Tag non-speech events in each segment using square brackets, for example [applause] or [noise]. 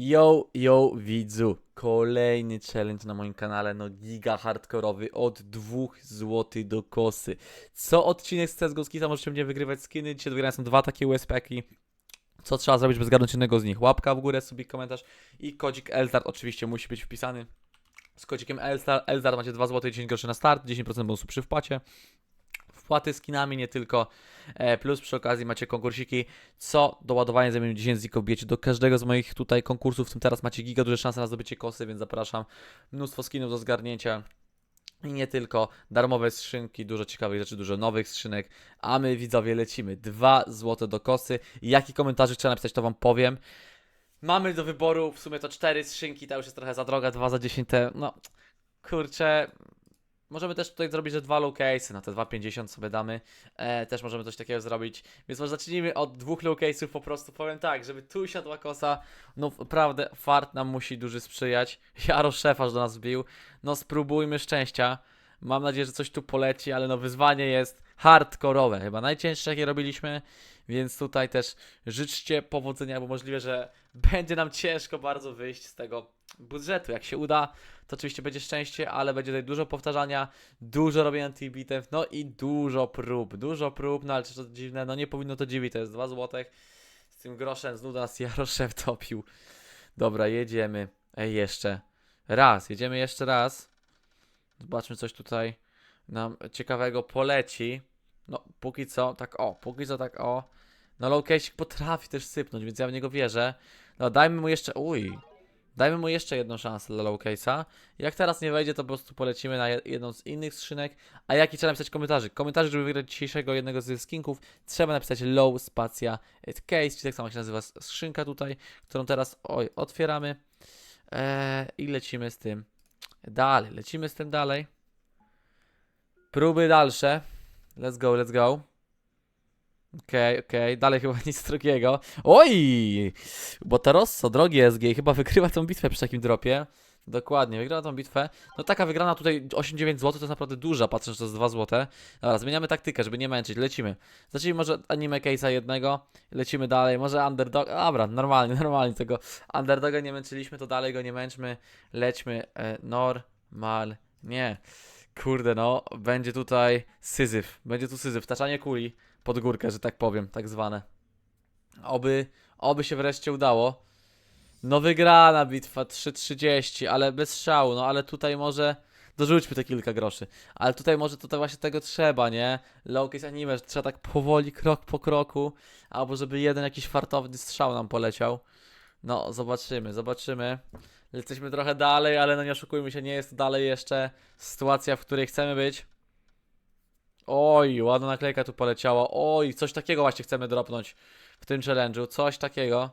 Yo, yo, widzu. Kolejny challenge na moim kanale, no giga hardkorowy, od 2 zł do kosy. Co odcinek z CSGO Skita możecie mnie wygrywać skiny. Dzisiaj do wygrania są dwa takie USP-ki. Co trzeba zrobić, by zgarnąć jednego z nich? Łapka w górę, subik, komentarz i kodzik Elstart oczywiście musi być wpisany. Z kodzikiem Elstart macie 2 zł 10 groszy na start, 10% bonusu przy wpłacie. Wpłaty skinami nie tylko, e, plus przy okazji macie konkursiki, co do ładowania zajmie 10 ziko wbijecie do każdego z moich tutaj konkursów, w tym teraz macie giga duże szanse na zdobycie kosy, więc zapraszam. Mnóstwo skinów do zgarnięcia. I nie tylko, darmowe skrzynki, dużo ciekawych rzeczy, dużo nowych skrzynek, a my widzowie lecimy. 2 złote do kosy. Jaki komentarz trzeba napisać, to wam powiem. Mamy do wyboru w sumie to 4 skrzynki, ta już jest trochę za droga, 2 za 10 te, no kurczę. Możemy też tutaj zrobić, że dwa low case'y, na te 2,50 sobie damy. E, też możemy coś takiego zrobić. Więc może zacznijmy od dwóch low case'ów po prostu. Powiem tak, żeby tu siadła kosa, no naprawdę fart nam musi duży sprzyjać. [laughs] Jaro szefarz do nas wbił. No spróbujmy szczęścia. Mam nadzieję, że coś tu poleci, ale no wyzwanie jest hardkorowe. Chyba najcięższe jakie robiliśmy, więc tutaj też życzcie powodzenia, bo możliwe, że będzie nam ciężko bardzo wyjść z tego budżetu. Jak się uda, to oczywiście będzie szczęście, ale będzie tutaj dużo powtarzania, dużo robienia tych bitew, no i dużo prób, dużo prób, no ale czy to dziwne, no nie powinno to dziwić, to jest 2 złotych. Z tym groszem z nas [laughs] Jaroszew topił. Dobra, jedziemy. Ej, jeszcze raz, jedziemy jeszcze raz. Zobaczmy, coś tutaj nam ciekawego poleci. No, póki co, tak o, póki co tak o. No, Lowcase potrafi też sypnąć, więc ja w niego wierzę. No, dajmy mu jeszcze, uj, dajmy mu jeszcze jedną szansę dla Lowcase'a. Jak teraz nie wejdzie, to po prostu polecimy na je- jedną z innych skrzynek. A jaki trzeba napisać komentarzy? Komentarzy, żeby wygrać dzisiejszego jednego z skinków, trzeba napisać low spacja case, czyli tak samo się nazywa skrzynka tutaj, którą teraz, oj, otwieramy. Eee, I lecimy z tym dalej, lecimy z tym dalej. Próby dalsze. Let's go, let's go. Okej, okej, dalej chyba [laughs] nic drugiego. Oj! Botarosso, drogi SG, chyba wygrywa tą bitwę przy takim dropie. Dokładnie, wygrywa tą bitwę. No taka wygrana tutaj 8-9 zł to jest naprawdę duża, patrząc, że to jest 2 zł. Dobra, zmieniamy taktykę, żeby nie męczyć, lecimy. Zacznijmy może anime case'a jednego, lecimy dalej, może underdog, dobra, normalnie, [laughs] normalnie tego underdoga nie męczyliśmy, to dalej go nie męczmy, lećmy e, normalnie. Kurde no, będzie tutaj syzyf, będzie tu syzyf, taczanie kuli pod górkę, że tak powiem, tak zwane. Oby, oby się wreszcie udało. No wygrana bitwa 3.30, ale bez szału, no ale tutaj może dorzućmy te kilka groszy. Ale tutaj może to, to właśnie tego trzeba, nie? Low case anime, że trzeba tak powoli, krok po kroku, albo żeby jeden jakiś fartowny strzał nam poleciał. No, zobaczymy, zobaczymy. Jesteśmy trochę dalej, ale no nie oszukujmy się, nie jest dalej jeszcze sytuacja, w której chcemy być. Oj, ładna naklejka tu poleciała. Oj, coś takiego właśnie chcemy dropnąć w tym challenge'u. Coś takiego,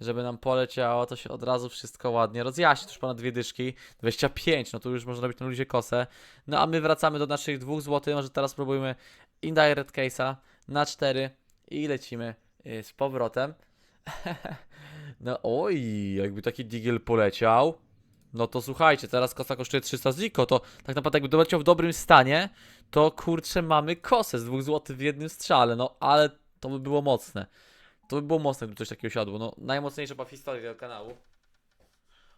żeby nam poleciało, to się od razu wszystko ładnie rozjaśni. Już ponad dwie dyszki. 25, no tu już można robić na ludzie kosę. No a my wracamy do naszych dwóch złotych. Może teraz spróbujmy indirect case'a na 4 i lecimy y, z powrotem. [laughs] No oj, jakby taki digel poleciał. No to słuchajcie, teraz kosa kosztuje 300 ziko, to tak naprawdę jakby doleciał w dobrym stanie, to kurczę mamy kosę z 2 zł w jednym strzale, no ale to by było mocne. To by było mocne, gdyby coś takiego siadło, no najmocniejsza była w historii tego kanału.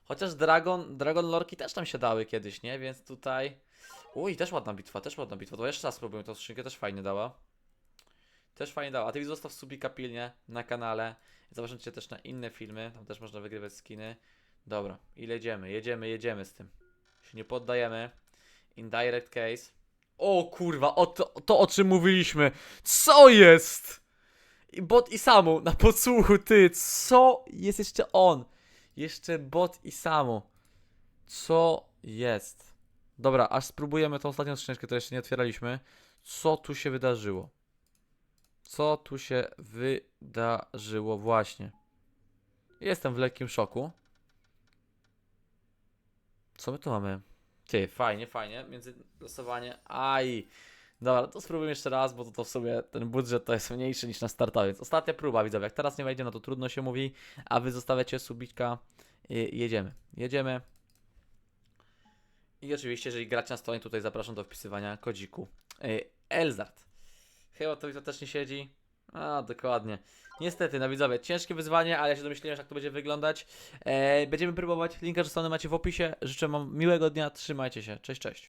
Chociaż Dragon, Dragon Lorki też tam się dały kiedyś, nie? Więc tutaj... Uj, też ładna bitwa, też ładna bitwa, to jeszcze raz spróbujmy, tą skrzynkę też fajnie dała. Też fajnie dała. A ty zostaw subika pilnie na kanale. Zapraszam cię też na inne filmy. Tam też można wygrywać skiny. Dobra, i jedziemy, jedziemy, jedziemy z tym. Się nie poddajemy. Indirect case. O kurwa, o to, to o czym mówiliśmy. Co jest? I bot i samu na podsłuchu, ty. Co jest jeszcze on? Jeszcze bot i samu. Co jest? Dobra, aż spróbujemy tą ostatnią skrzyneczkę, której jeszcze nie otwieraliśmy. Co tu się wydarzyło? Co tu się wydarzyło właśnie? Jestem w lekkim szoku. Co my tu mamy? Ty, fajnie, fajnie. Między losowanie. Aj. Dobra, to spróbujmy jeszcze raz, bo to, to w sumie ten budżet to jest mniejszy niż na startowy. Więc ostatnia próba, widzowie. Jak teraz nie wejdzie, no to trudno się mówi. A wy zostawiacie subika. I jedziemy. Jedziemy. I oczywiście, jeżeli gracie na stronie, tutaj zapraszam do wpisywania kodziku. Yy, Elzart. Chyba to to też nie siedzi. A, dokładnie. Niestety, no widzowie, ciężkie wyzwanie, ale ja się domyśliłem, że jak to będzie wyglądać. E, będziemy próbować. Linka do strony macie w opisie. Życzę wam miłego dnia, trzymajcie się. Cześć, cześć.